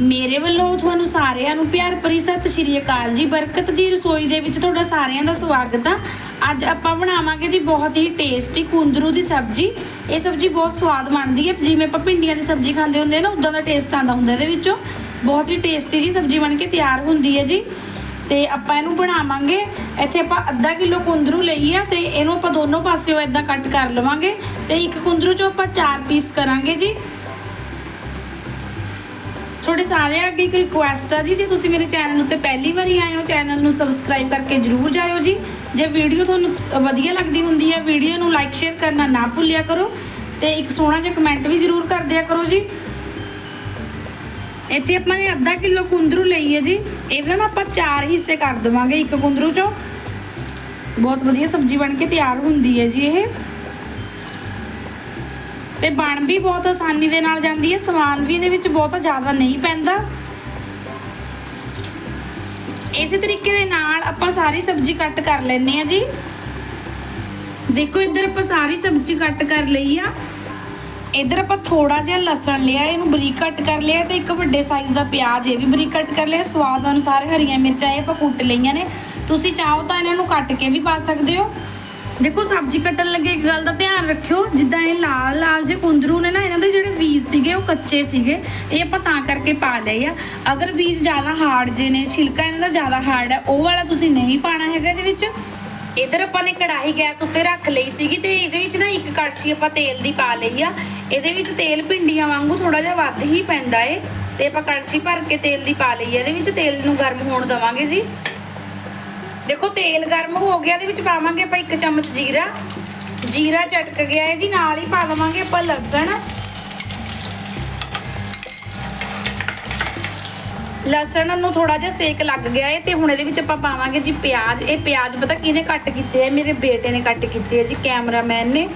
ਮੇਰੇ ਵੱਲੋਂ ਤੁਹਾਨੂੰ ਸਾਰਿਆਂ ਨੂੰ ਪਿਆਰ ਭਰੀ ਸਤਿ ਸ਼੍ਰੀ ਅਕਾਲ ਜੀ। ਬਰਕਤ ਦੀ ਰਸੋਈ ਦੇ ਵਿੱਚ ਤੁਹਾਡਾ ਸਾਰਿਆਂ ਦਾ ਸਵਾਗਤ ਆ। ਅੱਜ ਆਪਾਂ ਬਣਾਵਾਂਗੇ ਜੀ ਬਹੁਤ ਹੀ ਟੇਸਟੀ ਕੁੰਦਰੂ ਦੀ ਸਬਜ਼ੀ। ਇਹ ਸਬਜ਼ੀ ਬਹੁਤ ਸਵਾਦ ਬਣਦੀ ਹੈ। ਜਿਵੇਂ ਆਪਾਂ ਭਿੰਡੀਆਂ ਦੀ ਸਬਜ਼ੀ ਖਾਂਦੇ ਹੁੰਦੇ ਆ ਨਾ ਉਦਾਂ ਦਾ ਟੇਸਟ ਆਉਂਦਾ ਹੁੰਦਾ ਇਹਦੇ ਵਿੱਚੋਂ। ਬਹੁਤ ਹੀ ਟੇਸਟੀ ਜੀ ਸਬਜ਼ੀ ਬਣ ਕੇ ਤਿਆਰ ਹੁੰਦੀ ਹੈ ਜੀ। ਤੇ ਆਪਾਂ ਇਹਨੂੰ ਬਣਾਵਾਂਗੇ। ਇੱਥੇ ਆਪਾਂ ਅੱਧਾ ਕਿਲੋ ਕੁੰਦਰੂ ਲਈ ਆ ਤੇ ਇਹਨੂੰ ਆਪਾਂ ਦੋਨੋਂ ਪਾਸਿਓਂ ਇਦਾਂ ਕੱਟ ਕਰ ਲਵਾਂਗੇ। ਤੇ ਇੱਕ ਕੁੰਦਰੂ ਚੋਂ ਆਪਾਂ ਚਾਰ ਪੀਸ ਕਰਾਂਗੇ ਜੀ। ਤੁਹਾਡੇ ਸਾਰਿਆਂ ਅੱਗੇ ਇੱਕ ਰਿਕੁਐਸਟ ਆ ਜੀ, ਜੇ ਤੁਸੀਂ ਮੇਰੇ ਚੈਨਲ ਉੱਤੇ ਪਹਿਲੀ ਵਾਰੀ ਆਏ ਹੋ ਚੈਨਲ ਨੂੰ ਸਬਸਕ੍ਰਾਈਬ ਕਰਕੇ ਜਰੂਰ ਜਾਇਓ ਜੀ। ਜੇ ਵੀਡੀਓ ਤੁਹਾਨੂੰ ਵਧੀਆ ਲੱਗਦੀ ਹੁੰਦੀ ਹੈ ਵੀਡੀਓ ਨੂੰ ਲਾਈਕ ਸ਼ੇਅਰ ਕਰਨਾ ਨਾ ਭੁੱਲਿਆ ਕਰੋ ਤੇ ਇੱਕ ਸੋਹਣਾ ਜਿਹਾ ਕਮੈਂਟ ਵੀ ਜਰੂਰ ਕਰ ਦਿਆ ਕਰੋ ਜੀ। ਇੱਥੇ ਆਪਾਂ ਨੇ ਅੱਧਾ ਕਿਲੋ ਕੁੰਦਰੂ ਲਈ ਹੈ ਜੀ। ਇਹਦੇ ਨਾਲ ਆਪਾਂ ਚਾਰ ਹਿੱਸੇ ਕਰ ਦੇਵਾਂਗੇ ਇੱਕ ਕੁੰਦਰੂ ਚੋਂ। ਬਹੁਤ ਵਧੀਆ ਸਬਜ਼ੀ ਬਣ ਕੇ ਤਿਆਰ ਹੁੰਦੀ ਹੈ ਜੀ ਇਹ। ਤੇ ਬਣ ਵੀ ਬਹੁਤ ਆਸਾਨੀ ਦੇ ਨਾਲ ਜਾਂਦੀ ਹੈ, ਸਮਾਨ ਵੀ ਇਹਦੇ ਵਿੱਚ ਬਹੁਤਾ ਜ਼ਿਆਦਾ ਨਹੀਂ ਪੈਂਦਾ। ਇਸੇ ਤਰੀਕੇ ਦੇ ਨਾਲ ਆਪਾਂ ਸਾਰੀ ਸਬਜ਼ੀ ਕੱਟ ਕਰ ਲੈਣੇ ਆ ਜੀ। ਦੇਖੋ, ਇੱਧਰ ਆਪਾਂ ਸਾਰੀ ਸਬਜ਼ੀ ਕੱਟ ਕਰ ਲਈ ਆ। ਇੱਧਰ ਆਪਾਂ ਥੋੜਾ ਜਿਹਾ ਲਸਣ ਲਿਆ, ਇਹਨੂੰ ਬਰੀਕ ਕੱਟ ਕਰ ਲਿਆ ਤੇ ਇੱਕ ਵੱਡੇ ਸਾਈਜ਼ ਦਾ ਪਿਆਜ਼ ਇਹ ਵੀ ਬਰੀਕ ਕੱਟ ਕਰ ਲਿਆ। ਸਵਾਦ ਅਨੁਸਾਰ ਹਰੀਆਂ ਮਿਰਚਾਂ ਇਹ ਆਪਾਂ ਕੁੱਟ ਲਈਆਂ ਨੇ। ਤੁਸੀਂ ਚਾਹੋ ਤਾਂ ਇਹਨਾਂ ਨੂੰ ਕੱਟ ਕੇ ਵੀ ਪਾ ਸਕਦੇ ਹੋ। ਦੇਖੋ ਸਬਜ਼ੀ ਕੱਟਣ ਲੱਗੇ ਇੱਕ ਗੱਲ ਦਾ ਧਿਆਨ ਰੱਖਿਓ, ਜਿੱਦਾਂ ਇਹ ਲਾਲ ਲਾਲ ਜੇ ਕੁੰਦਰੂ ਨੇ ਨਾ, ਇਹਨਾਂ ਦੇ ਜਿਹੜੇ ਬੀਜ ਸੀਗੇ, ਉਹ ਕੱਚੇ ਸੀਗੇ, ਇਹ ਆਪਾਂ ਤਾਂ ਕਰਕੇ ਪਾ ਲਏ ਆ। ਅਗਰ ਬੀਜ ਜ਼ਿਆਦਾ ਹਾਰਡ ਜੇ ਨੇ, ਛਿਲਕਾ ਇਹਨਾਂ ਦਾ ਜ਼ਿਆਦਾ ਹਾਰਡ ਹੈ, ਉਹ ਵਾਲਾ ਤੁਸੀਂ ਨਹੀਂ ਪਾਣਾ ਹੈਗਾ ਇਹਦੇ ਵਿੱਚ। ਇਧਰ ਆਪਾਂ ਨੇ ਕੜਾਹੀ ਗੈਸ ਉੱਤੇ ਰੱਖ ਲਈ ਸੀਗੀ ਤੇ ਇਹਦੇ ਵਿੱਚ ਨਾ ਇੱਕ ਕੜਛੀ ਆਪਾਂ ਤੇਲ ਦੀ ਪਾ ਲਈ ਆ। ਇਹਦੇ ਵਿੱਚ ਤੇਲ ਭਿੰਡੀਆਂ ਵਾਂਗੂ ਥੋੜਾ ਜਿਹਾ ਵੱਧ ਹੀ ਪੈਂਦਾ ਏ। ਤੇ ਆਪਾਂ ਕੜਛੀ ਭਰ ਕੇ ਤੇਲ ਦੀ ਪਾ ਲਈ ਆ, ਇਹਦੇ ਵਿੱਚ ਤੇਲ ਨੂੰ ਗਰਮ ਹੋਣ ਦਵਾਂਗੇ ਜੀ। ਦੇਖੋ ਤੇਲ ਗਰਮ ਹੋ ਗਿਆ, ਇਹਦੇ ਵਿੱਚ ਪਾਵਾਂਗੇ ਆਪਾਂ ਇੱਕ ਚਮਚ ਜੀਰਾ। ਜੀਰਾ ਚਟਕ ਗਿਆ ਹੈ ਜੀ, ਨਾਲ ਹੀ ਪਾ ਦਵਾਂਗੇ ਆਪਾਂ ਲਸਣ। ਲਸਣ ਨੂੰ ਥੋੜਾ ਜਿਹਾ ਸੇਕ ਲੱਗ ਗਿਆ ਹੈ ਤੇ ਹੁਣ ਇਹਦੇ ਵਿੱਚ ਆਪਾਂ ਪਾਵਾਂਗੇ ਜੀ ਪਿਆਜ਼। ਇਹ ਪਿਆਜ਼ ਪਤਾ ਕਿਹਨੇ ਕੱਟ ਕੀਤੇ ਹੈ ਮੇਰੇ ਬੇਟੇ ਨੇ ਕੱਟ ਕੀਤੇ ਹੈ ਜੀ, ਕੈਮਰਾਮੈਨ ਨੇ।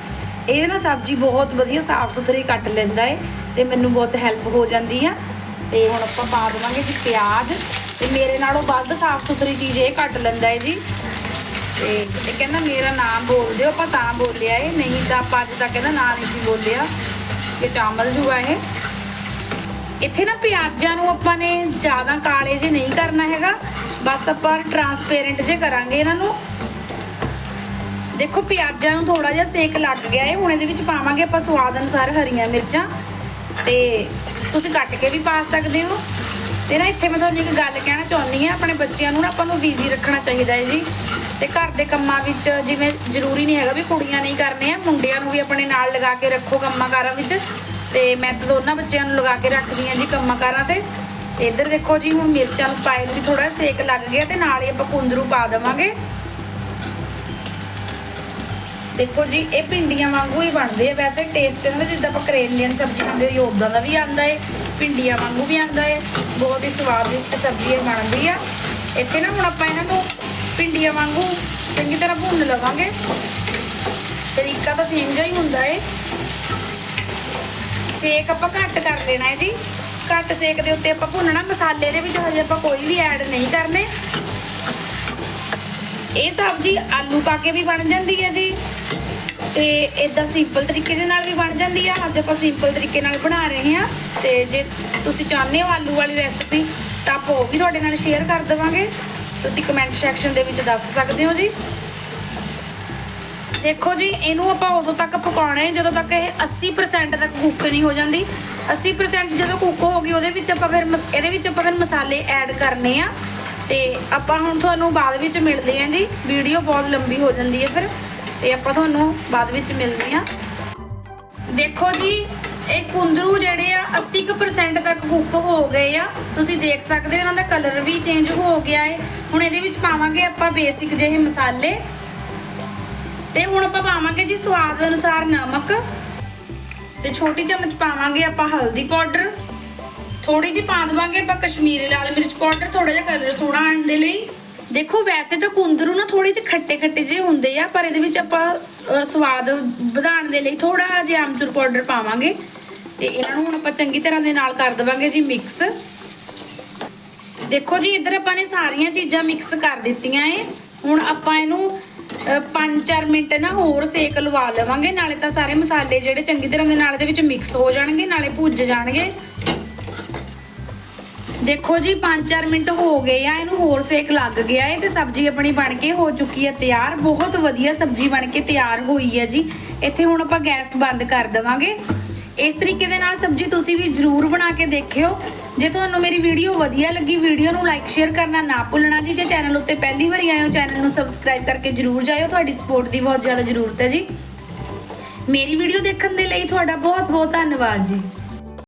ਇਹਦੇ ਨਾਲ ਸਬਜ਼ੀ ਬਹੁਤ ਵਧੀਆ ਸਾਫ਼ ਸੁਥਰੀ ਕੱਟ ਲੈਂਦਾ ਹੈ ਤੇ ਮੈਨੂੰ ਬਹੁਤ ਹੈਲਪ ਹੋ ਜਾਂਦੀ ਆ। ਤੇ ਹੁਣ ਆਪਾਂ ਪਾ ਦੇਵਾਂਗੇ ਜੀ ਪਿਆਜ਼। ਤੇ ਮੇਰੇ ਨਾਲੋਂ ਵੱਧ ਸਾਫ਼ ਸੁਥਰੀ ਚੀਜ਼ ਇਹ ਕੱਟ ਲੈਂਦਾ ਹੈ ਜੀ। ਤੇ ਇਹ ਕਹਿੰਦਾ ਮੇਰਾ ਨਾਮ ਬੋਲ ਦਿਓ, ਆਪਾਂ ਤਾਂ ਬੋਲਿਆ ਇਹ। ਨਹੀਂ ਤਾਂ ਆਪਾਂ ਅੱਜ ਤੱਕ ਕਹਿੰਦਾ ਨਾਂ ਨਹੀਂ ਸੀ ਬੋਲਿਆ। ਕਿ ਚਾਮਲ ਜੂਗਾ ਇਹ। ਇੱਥੇ ਨਾ ਪਿਆਜ਼ਾਂ ਨੂੰ ਆਪਾਂ ਨੇ ਜ਼ਿਆਦਾ ਕਾਲੇ ਜੇ ਨਹੀਂ ਕਰਨਾ ਹੈਗਾ। ਬਸ ਆਪਾਂ ਟਰਾਂਸਪੇਰੈਂਟ ਜੇ ਕਰਾਂਗੇ ਇਹਨਾਂ ਨੂੰ। ਦੇਖੋ ਪਿਆਜ਼ਾਂ ਨੂੰ ਥੋੜਾ ਜਿਹਾ ਸੇਕ ਲੱਗ ਗਿਆ ਹੈ ਹੁਣ ਇਹਦੇ ਵਿੱਚ ਪਾਵਾਂਗੇ ਆਪਾਂ ਸਵਾਦ ਅਨੁਸਾਰ ਹਰੀਆਂ ਮਿਰਚਾਂ। ਤੇ ਤੁਸੀਂ ਕੱਟ ਕੇ ਵੀ ਪਾ ਸਕਦੇ ਹੋ। ਤੇ ਨਾ ਇੱਥੇ ਮੈਂ ਤੁਹਾਨੂੰ ਇੱਕ ਗੱਲ ਕਹਿਣਾ ਚਾਹੁੰਦੀ ਹਾਂ, ਆਪਣੇ ਬੱਚਿਆਂ ਨੂੰ ਨਾ ਆਪਾਂ ਨੂੰ ਬਿਜ਼ੀ ਰੱਖਣਾ ਚਾਹੀਦਾ ਹੈ ਜੀ। ਤੇ ਘਰ ਦੇ ਕੰਮਾਂ ਵਿੱਚ ਜਿਵੇਂ ਜ਼ਰੂਰੀ ਨਹੀਂ ਹੈਗਾ ਵੀ ਕੁੜੀਆਂ ਨਹੀਂ ਕਰਨੇ ਆ ਮੁੰਡਿਆਂ ਨੂੰ ਵੀ ਆਪਣੇ ਨਾਲ ਲਗਾ ਕੇ ਰੱਖੋ ਕੰਮਾਂ ਕਾਰਾਂ ਵਿੱਚ। ਤੇ ਮੈਂ ਤਾਂ ਦੋਨਾਂ ਬੱਚਿਆਂ ਨੂੰ ਲਗਾ ਕੇ ਰੱਖਦੀ ਹਾਂ ਜੀ ਕੰਮਾਂ ਕਾਰਾਂ ਤੇ। ਤੇ ਇੱਧਰ ਦੇਖੋ ਜੀ, ਹੁਣ ਮਿਰਚਾਂ ਨੂੰ ਪਾਏ ਨੂੰ ਵੀ ਥੋੜਾ ਸੇਕ ਲੱਗ ਗਿਆ ਤੇ ਨਾਲ ਹੀ ਆਪਾਂ ਕੁੰਦਰੂ ਪਾ ਦੇਵਾਂਗੇ। ਦੇਖੋ ਜੀ, ਇਹ ਭਿੰਡੀਆਂ ਵਾਂਗੂ ਹੀ ਬਣਦੇ ਆ। ਵੈਸੇ ਟੇਸਟ ਇਹਨਾਂ ਦਾ ਜਿੱਦਾਂ ਆਪਾਂ ਕਰੇਲਿਆਂ ਦੀ ਸਬਜ਼ੀ ਖਾਂਦੇ ਹੋ ਉਦਾਂ ਦਾ ਵੀ ਆਂਦਾ ਏ। ਭਿੰਡੀਆਂ ਵਾਂਗੂ ਵੀ ਆਂਦਾ ਏ ਬਹੁਤ ਹੀ ਸਵਾਦਿਸ਼ਟ ਸਬਜ਼ੀ ਇਹ ਬਣਦੀ ਆ। ਇੱਥੇ ਨਾ ਹੁਣ ਆਪਾਂ ਇਹਨਾਂ ਨੂੰ ਭਿੰਡੀਆਂ ਵਾਂਗੂ ਚੰਗੀ ਤਰ੍ਹਾਂ ਭੁੰਨ ਲਵਾਂਗੇ। ਤਰੀਕਾ ਤਾਂ ਸੇਮ ਜਿਹਾ ਹੀ ਹੁੰਦਾ ਹੈ ਸੇਕ ਆਪਾਂ ਘੱਟ ਕਰ ਦੇਣਾ ਹੈ ਜੀ। ਘੱਟ ਸੇਕ ਦੇ ਉੱਤੇ ਆਪਾਂ ਭੁੰਨਣਾ। ਮਸਾਲੇ ਦੇ ਵਿੱਚ ਹਜੇ ਆਪਾਂ ਕੋਈ ਵੀ ਐਡ ਨਹੀਂ ਕਰਨੇ। ਇਹ ਸਬਜ਼ੀ ਆਲੂ ਪਾ ਕੇ ਵੀ ਬਣ ਜਾਂਦੀ ਹੈ ਜੀ। ਤੇ ਇਦਾਂ ਸਿੰਪਲ ਤਰੀਕੇ ਦੇ ਨਾਲ ਵੀ ਬਣ ਜਾਂਦੀ ਆ। ਅੱਜ ਆਪਾਂ ਸਿੰਪਲ ਤਰੀਕੇ ਨਾਲ ਬਣਾ ਰਹੇ ਹਾਂ। ਤੇ ਜੇ ਤੁਸੀਂ ਚਾਹੁੰਦੇ ਹੋ ਆਲੂ ਵਾਲੀ ਰੈਸਪੀ ਤਾਂ ਆਪਾਂ ਉਹ ਵੀ ਤੁਹਾਡੇ ਨਾਲ ਸ਼ੇਅਰ ਕਰ ਦੇਵਾਂਗੇ। ਤੁਸੀਂ ਕਮੈਂਟ ਸੈਕਸ਼ਨ ਦੇ ਵਿੱਚ ਦੱਸ ਸਕਦੇ ਹੋ ਜੀ। ਦੇਖੋ ਜੀ, ਇਹਨੂੰ ਆਪਾਂ ਉਦੋਂ ਤੱਕ ਪਕਾਉਣਾ ਹੈ, ਜਦੋਂ ਤੱਕ ਇਹ 80% ਤੱਕ ਕੁੱਕ ਨਹੀਂ ਹੋ ਜਾਂਦੀ। 80% ਜਦੋਂ ਕੁੱਕ ਹੋ ਗਈ, ਉਹਦੇ ਵਿੱਚ ਆਪਾਂ ਫਿਰ ਮਸ- ਇਹਦੇ ਵਿੱਚ ਆਪਾਂ ਫਿਰ ਮਸਾਲੇ ਐਡ ਕਰਨੇ ਆ। ਤੇ ਆਪਾਂ ਹੁਣ ਤੁਹਾਨੂੰ ਬਾਅਦ ਵਿੱਚ ਮਿਲਦੇ ਹਾਂ ਜੀ। ਵੀਡੀਓ ਬਹੁਤ ਲੰਬੀ ਹੋ ਜਾਂਦੀ ਹੈ ਫਿਰ। ਤੇ ਆਪਾਂ ਤੁਹਾਨੂੰ ਬਾਅਦ ਵਿੱਚ ਮਿਲਦੇ ਹਾਂ। ਦੇਖੋ ਜੀ, ਇਹ ਕੁੰਦਰੂ ਜਿਹੜੇ ਆ 80% ਤੱਕ ਕੁੱਕ ਹੋ ਗਏ ਆ। ਤੁਸੀਂ ਦੇਖ ਸਕਦੇ ਹੋ, ਇਹਨਾਂ ਦਾ ਕਲਰ ਵੀ ਚੇਂਜ ਹੋ ਗਿਆ ਹੈ ਹੁਣ ਇਹਦੇ ਵਿੱਚ ਪਾਵਾਂਗੇ ਆਪਾਂ ਬੇਸਿਕ ਜਿਹੇ ਮਸਾਲੇ। ਤੇ ਹੁਣ ਆਪਾਂ ਪਾਵਾਂਗੇ ਜੀ ਸਵਾਦ ਅਨੁਸਾਰ ਨਮਕ। ਤੇ ਛੋਟੀ ਚਮਚ ਪਾਵਾਂਗੇ ਆਪਾਂ ਹਲਦੀ ਪਾਊਡਰ। ਥੋੜੀ ਜਿਹੀ ਪਾ ਦੇਵਾਂਗੇ ਆਪਾਂ ਕਸ਼ਮੀਰੀ ਲਾਲ ਮਿਰਚ ਪਾਊਡਰ ਥੋੜਾ ਜਿਹਾ ਕਲਰ ਸੋਹਣਾ ਆਉਣ ਦੇ ਲਈ। ਦੇਖੋ ਵੈਸੇ ਤਾਂ ਕੁੰਦਰੂ ਨਾ ਥੋੜੇ ਜਿਹੇ ਖੱਟੇ ਖੱਟੇ ਜਿਹੇ ਹੁੰਦੇ ਆ, ਪਰ ਇਹਦੇ ਵਿੱਚ ਆਪਾਂ ਸਵਾਦ ਵਧਾਉਣ ਦੇ ਲਈ ਥੋੜਾ ਜਿਹਾ ਆਮਚੂਰ ਪਾਊਡਰ ਪਾਵਾਂਗੇ। ਤੇ ਇਹਨਾਂ ਨੂੰ ਹੁਣ ਆਪਾਂ ਚੰਗੀ ਤਰ੍ਹਾਂ ਦੇ ਨਾਲ ਕਰ ਦੇਵਾਂਗੇ ਜੀ ਮਿਕਸ ਦੇਖੋ ਜੀ, ਇੱਧਰ ਆਪਾਂ ਨੇ ਸਾਰੀਆਂ ਚੀਜ਼ਾਂ ਮਿਕਸ ਕਰ ਦਿੱਤੀਆਂ ਏ। ਹੁਣ ਆਪਾਂ ਇਹਨੂੰ 5-4 ਮਿੰਟ ਨਾ ਹੋਰ ਸੇਕ ਲਵਾ ਲਵਾਂਗੇ, ਨਾਲੇ ਤਾਂ ਸਾਰੇ ਮਸਾਲੇ ਜਿਹੜੇ ਚੰਗੀ ਤਰ੍ਹਾਂ ਦੇ ਨਾਲ ਇਹਦੇ ਵਿੱਚ ਮਿਕਸ ਹੋ ਜਾਣਗੇ, ਨਾਲੇ ਭੁੱਜ ਜਾਣਗੇ। ਦੇਖੋ ਜੀ 5-4 ਮਿੰਟ ਹੋ ਗਏ ਆ, ਇਹਨੂੰ ਹੋਰ ਸੇਕ ਲੱਗ ਗਿਆ ਏ ਤੇ ਸਬਜ਼ੀ ਆਪਣੀ ਬਣ ਕੇ ਹੋ ਚੁੱਕੀ ਹੈ ਤਿਆਰ। ਬਹੁਤ ਵਧੀਆ ਸਬਜ਼ੀ ਬਣ ਕੇ ਤਿਆਰ ਹੋਈ ਹੈ ਜੀ। ਇੱਥੇ ਹੁਣ ਆਪਾਂ ਗੈਸ ਬੰਦ ਕਰ ਦੇਵਾਂਗੇ। ਇਸ ਤਰੀਕੇ ਦੇ ਨਾਲ ਸਬਜ਼ੀ ਤੁਸੀਂ ਵੀ ਜਰੂਰ ਬਣਾ ਕੇ ਦੇਖਿਓ। ਜੇ ਤੁਹਾਨੂੰ ਮੇਰੀ ਵੀਡੀਓ ਵਧੀਆ ਲੱਗੀ, ਵੀਡੀਓ ਨੂੰ ਲਾਈਕ, ਸ਼ੇਅਰ ਕਰਨਾ ਨਾ ਭੁੱਲਣਾ ਜੀ। ਜੇ ਚੈਨਲ ਉੱਤੇ ਪਹਿਲੀ ਵਾਰੀ ਆਏ ਹੋ, ਚੈਨਲ ਨੂੰ ਸਬਸਕ੍ਰਾਈਬ ਕਰਕੇ ਜਰੂਰ ਜਾਇਓ। ਤੁਹਾਡੀ ਸਪੋਰਟ ਦੀ ਬਹੁਤ ਜ਼ਿਆਦਾ ਜ਼ਰੂਰਤ ਹੈ ਜੀ। ਮੇਰੀ ਵੀਡੀਓ ਦੇਖਣ ਦੇ ਲਈ ਤੁਹਾਡਾ ਬਹੁਤ ਬਹੁਤ ਧੰਨਵਾਦ ਜੀ।